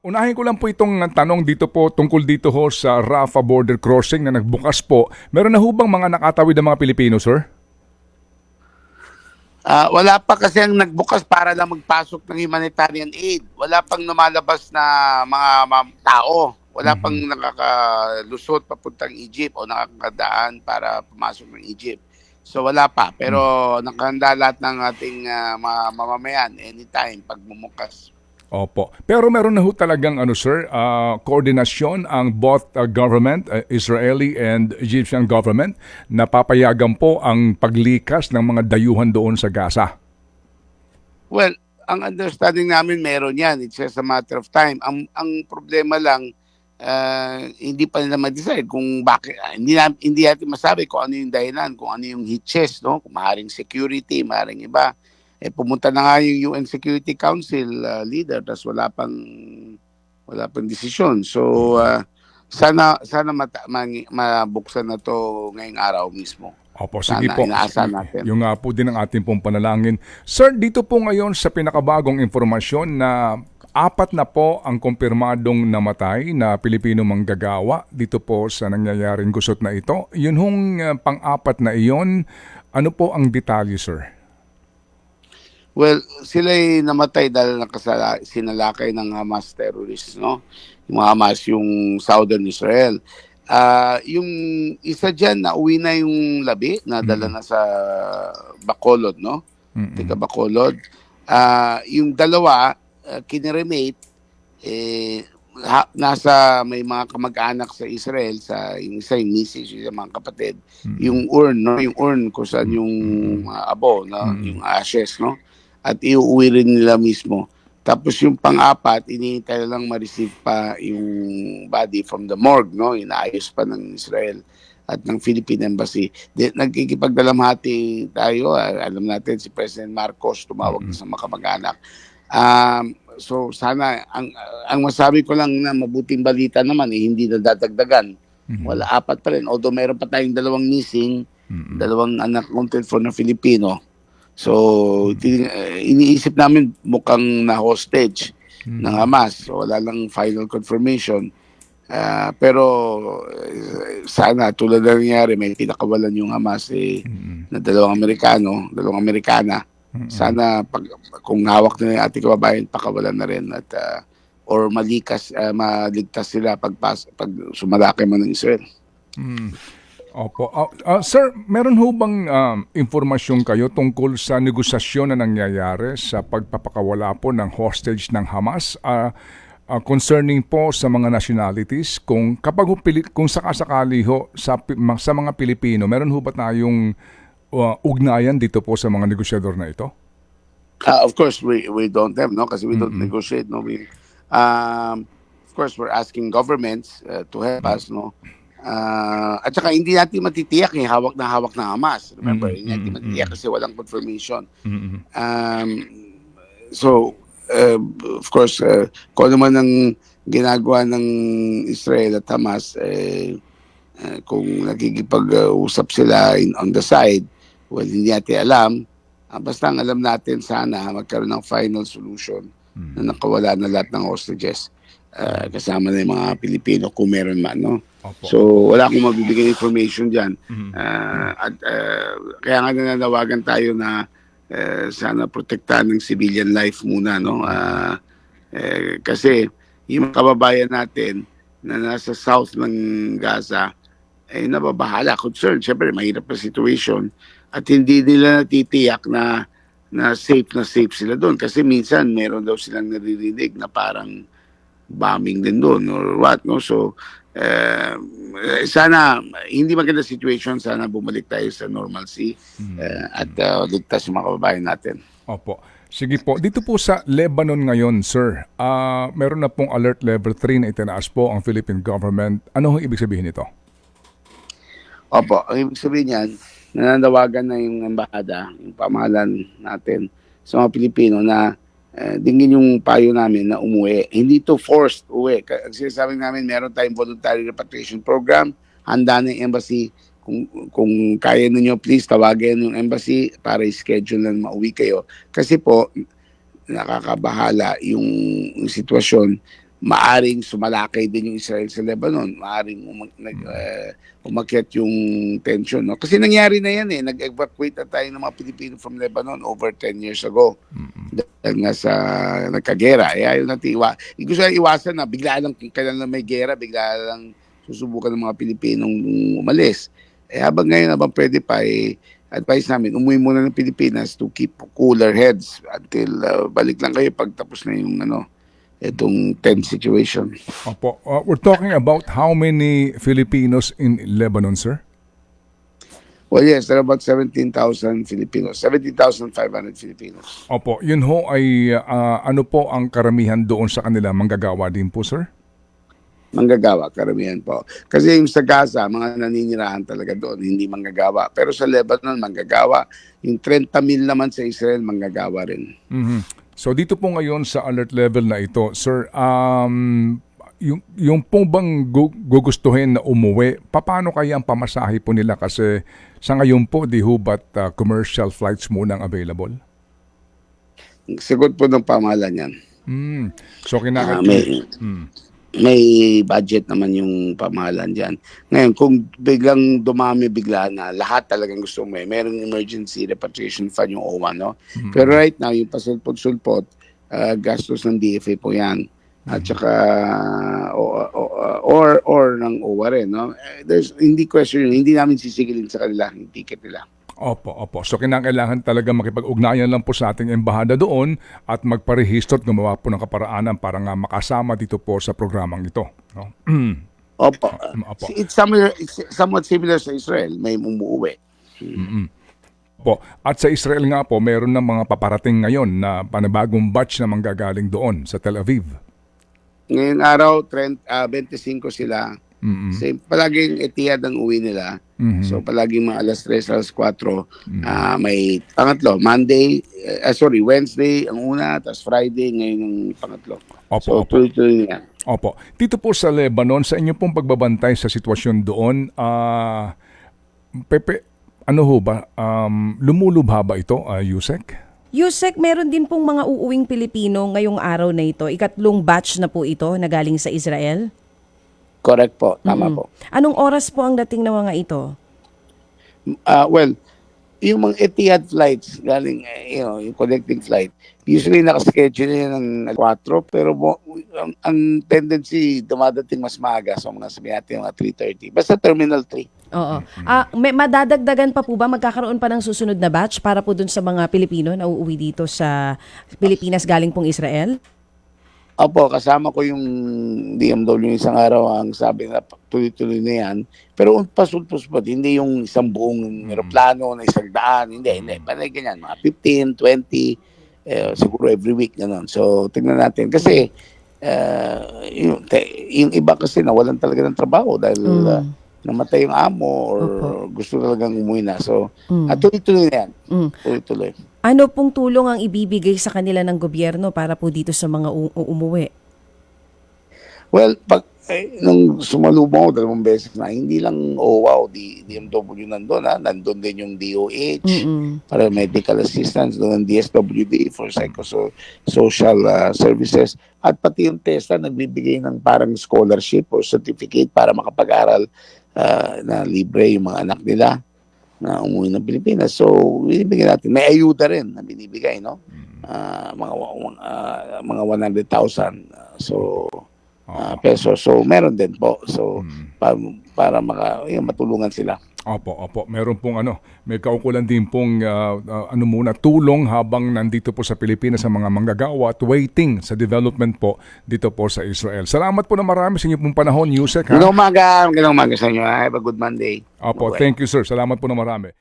unahin ko lang po itong tanong dito po tungkol dito ho sa Rafa border crossing na nagbukas po. Meron na ho bang mga nakatawid ng mga Pilipino, sir? Ah, wala pa kasi ang nagbukas para lang magpasok ng humanitarian aid. Wala pang lumalabas na mga, mga tao. Wala pang nakakalusot papuntang Egypt o nakakadaan para pumasok ng Egypt. So wala pa. Pero nakahanda lahat ng ating ah, mga mamamayan anytime pag bumukas. Opo. Pero meron na ho talagang ano sir, ah, koordinasyon ang both ah, government, ah, Israeli and Egyptian government na papayagan po ang paglikas ng mga dayuhan doon sa Gaza. Well, ang understanding namin meron yan. It's just a matter of time. Ang ang problema lang ah, hindi pa nila ma-decide kung bakit ah, hindi na, hindi natin masabi kung ano yung dahilan, kung ano yung hitches, no? Kung maaaring security, maaaring iba. Eh pumunta na nga yung UN Security Council ah, leader tapos wala pang wala pang desisyon. So ah, sana sana mata, mabuksan na to ngayong araw mismo. Opo, sige Sana po. inaasahan natin. Yung nga po din ang ating pong panalangin. Sir, dito po ngayon sa pinakabagong informasyon na apat na po ang kumpirmadong namatay na Pilipino manggagawa dito po sa nangyayaring gusot na ito. Yun hong uh, pang-apat na iyon, ano po ang detalye, sir? Well, sila ay namatay dahil nakasala, sinalakay ng Hamas terrorists, no? Yung mga Hamas, yung Southern Israel. Ah, yung isa diyan na uwi na yung labi, nadala na sa Bacolod, no? Mm-mm. Tiga Bacolod. Ah, yung dalawa, uh, kiniremate, eh, ha- nasa may mga kamag-anak sa Israel, sa yung isa yung misis, yung mga kapatid, yung urn, no? Yung urn kung saan yung mga abo, no? Mm. Yung ashes, no? At iuwi rin nila mismo. Tapos yung pang-apat, inihintay lang ma-receive pa yung body from the morgue, no? Inaayos pa ng Israel at ng Philippine Embassy. Di, nagkikipagdalamhati tayo. ah, Alam natin si President Marcos tumawag na sa mga kamag-anak. Um, so sana, ang, ang masabi ko lang na mabuting balita naman, eh, hindi na dadagdagan. Mhm. Wala, apat pa rin. Although meron pa tayong dalawang missing, Mm-mm. dalawang anak accounted for na Filipino. So, eh, iniisip namin mukhang na hostage Mm. ng Hamas. So, wala lang final confirmation. Ah, pero eh, sana tulad na nangyari, may pinakawalan yung Hamas eh, Mm-mm. na dalawang Amerikano, dalawang Amerikana. Mm-mm. Sana pag, kung hawak na yung ating kababayan, pakawalan na rin at ah, or malikas, ah, maligtas sila pag, pag sumalakay mo ng Israel. Mm. Opo. Ah, ah, sir, meron ho bang um, informasyon kayo tungkol sa negosasyon na nangyayari sa pagpapakawala po ng hostage ng Hamas Ah, ah, concerning po sa mga nationalities kung kapag ho kung sakasakali ho sa sa mga Pilipino, meron ho ba tayong ah, ugnayan dito po sa mga negosyador na ito? Uh, of course, we we don't have no kasi we don't negotiate no. We, um, of course, we're asking governments uh, to help us no. Uh, at saka hindi natin matitiyak eh, hawak na hawak ng Hamas. Remember, Mm, hindi natin mm, matitiyak kasi walang confirmation. Mm-mm. Um, so, uh, of course, uh, kung ano man ang ginagawa ng Israel at Hamas, eh, uh, kung nagkikipag-usap sila in, on the side, well, hindi natin alam. Ah, basta ang alam natin sana magkaroon ng final solution Mm. na nakawala na lahat ng hostages. Ah, kasama na yung mga Pilipino kung meron man. No? Opo. So, wala akong mabibigay information dyan. Mhm. Ah, at ah, kaya nga nananawagan tayo na eh, sana protektahan ng civilian life muna no Ah, eh, kasi yung mga kababayan natin na nasa south ng Gaza ay nababahala concern syempre mahirap na situation at hindi nila natitiyak na na safe na safe sila doon kasi minsan meron daw silang naririnig na parang bombing din doon or what no so eh, sana hindi maganda situation sana bumalik tayo sa normalcy Mm. eh, at uh, ligtas yung mga kababayan natin Opo. Sige po. Dito po sa Lebanon ngayon, sir, ah meron na pong alert level 3 na itinaas po ang Philippine government. Ano ang ibig sabihin nito? Opo, ang ibig sabihin yan, nananawagan na yung embahada, yung pamahalan natin sa mga Pilipino na eh, dingin yung payo namin na umuwi. Hindi to forced uwi. K- Ang sinasabi namin, meron tayong voluntary repatriation program. Handa na yung embassy. Kung, kung kaya ninyo, please tawagin yung embassy para i-schedule na mauwi kayo. Kasi po, nakakabahala yung, yung sitwasyon maaring sumalakay din yung Israel sa Lebanon, maaring umag, nag, eh, umakyat yung tension. No? Kasi nangyari na yan eh, nag-evacuate na tayo ng mga Pilipino from Lebanon over 10 years ago. Dahil nga sa nagkagera, eh ayaw natin iwa. Gusto na iwasan na, bigla lang, kailan lang may gera, bigla lang susubukan ng mga Pilipinong umalis. Eh habang ngayon, habang pwede pa, eh, advice namin, umuwi muna ng Pilipinas to keep cooler heads until uh, balik lang kayo pag tapos na yung ano, itong tense situation. Opo. Uh, we're talking about how many Filipinos in Lebanon, sir? Well, yes, there are about 17,000 Filipinos, 17,500 Filipinos. Opo, yun ho ay ah, ano po ang karamihan doon sa kanila manggagawa din po, sir? Manggagawa, karamihan po. Kasi yung sa Gaza, mga naninirahan talaga doon, hindi manggagawa. Pero sa Lebanon, manggagawa. Yung 30 mil naman sa Israel, manggagawa rin. Mhm. So dito po ngayon sa alert level na ito, sir, um, yung, yung pong bang gu- gugustuhin na umuwi, paano kaya ang pamasahe po nila? Kasi sa ngayon po, di ho ba't ah, commercial flights muna ang available? Sagot po ng pamahalan yan. Mm. So Ah, kinaka- may, Mm. May budget naman yung pamahalan dyan. Ngayon, kung biglang dumami bigla na, lahat talagang gusto may, merong emergency repatriation fund yung OWA, no? Pero right now, yung pasulpot-sulpot, ah, gastos ng DFA po yan. At saka, o- o- or, or ng OWA rin, no? Eh, There's, hindi question yun, hindi namin sisigilin sa kanila yung ticket nila. Opo, opo. So kinakailangan talaga makipag-ugnayan lang po sa ating embahada doon at magparehistro at gumawa po ng kaparaanan para nga makasama dito po sa programang ito. No? Opo. Opo. It's, similar, it's somewhat similar sa Israel, may umuwi. Po. At sa Israel nga po, meron ng mga paparating ngayon na panibagong batch na manggagaling doon sa Tel Aviv. Ngayon araw, 30, ah, 25 sila. Mm-mm. Same, palaging Etihad ang uwi nila. Mhm. So palaging mga alas 3, alas 4. ah, may pangatlo, Monday, eh, ah, sorry, Wednesday ang una, tapos Friday ngayon ang pangatlo. Opo, So opo. tuloy-tuloy na. Opo. Dito po sa Lebanon, sa inyo pong pagbabantay sa sitwasyon doon, ah Pepe, ano ho ba? Um, lumulubha ba ito, ah, Yusek? Yusek, meron din pong mga uuwing Pilipino ngayong araw na ito. Ikatlong batch na po ito na galing sa Israel. Correct po, tama po. Anong oras po ang dating ng mga ito? Ah, well, yung mga Etihad flights, galing, eh, you know, yung connecting flight, usually nakaschedule yan ng 4, pero mo, ang, ang tendency, dumadating mas maaga. So mga sabi natin, mga 3.30. Basta Terminal 3. Oo. Ah, may madadagdagan pa po ba magkakaroon pa ng susunod na batch para po dun sa mga Pilipino na uuwi dito sa Pilipinas galing pong Israel? Opo, kasama ko yung DMW isang araw ang sabi na tuloy-tuloy na yan. Pero un pasulpos pa, hindi yung isang buong aeroplano na isang daan. Hindi, hindi. Panay ganyan, mga 15, 20, eh, siguro every week ganun. So, tingnan natin. Kasi, eh, yung, te- yung iba kasi nawalan talaga ng trabaho dahil Mm. ah, namatay yung amo or Opo. gusto talagang umuwi na. So, Mm. at tuloy-tuloy na yan. Mm. Tuloy-tuloy. Ano pong tulong ang ibibigay sa kanila ng gobyerno para po dito sa mga umuwi? Well, pag eh, nung sumalubong ako dalawang beses na, hindi lang, oh wow, di, DMW nandun ha, nandun din yung DOH Mm-mm. para medical assistance, doon ang DSWD for psychosocial uh, services, at pati yung TESTA nagbibigay ng parang scholarship or certificate para makapag-aral uh, na libre yung mga anak nila na umuwi ng Pilipinas. So, binibigyan natin. May ayuda rin na binibigay, no? Ah, mga ah, mga 100,000. ah, so, ah, pesos. So, meron din po. So, pa- para maka, yun, matulungan sila. Opo, opo. Meron pong ano, may kaukulan din pong ah, ah, ano muna, tulong habang nandito po sa Pilipinas sa mga manggagawa at waiting sa development po dito po sa Israel. Salamat po na marami sa inyo pong panahon, Yusek. Magandang umaga. Magandang umaga sa inyo. Have a good Monday. Opo, Bye-bye. thank you sir. Salamat po na marami.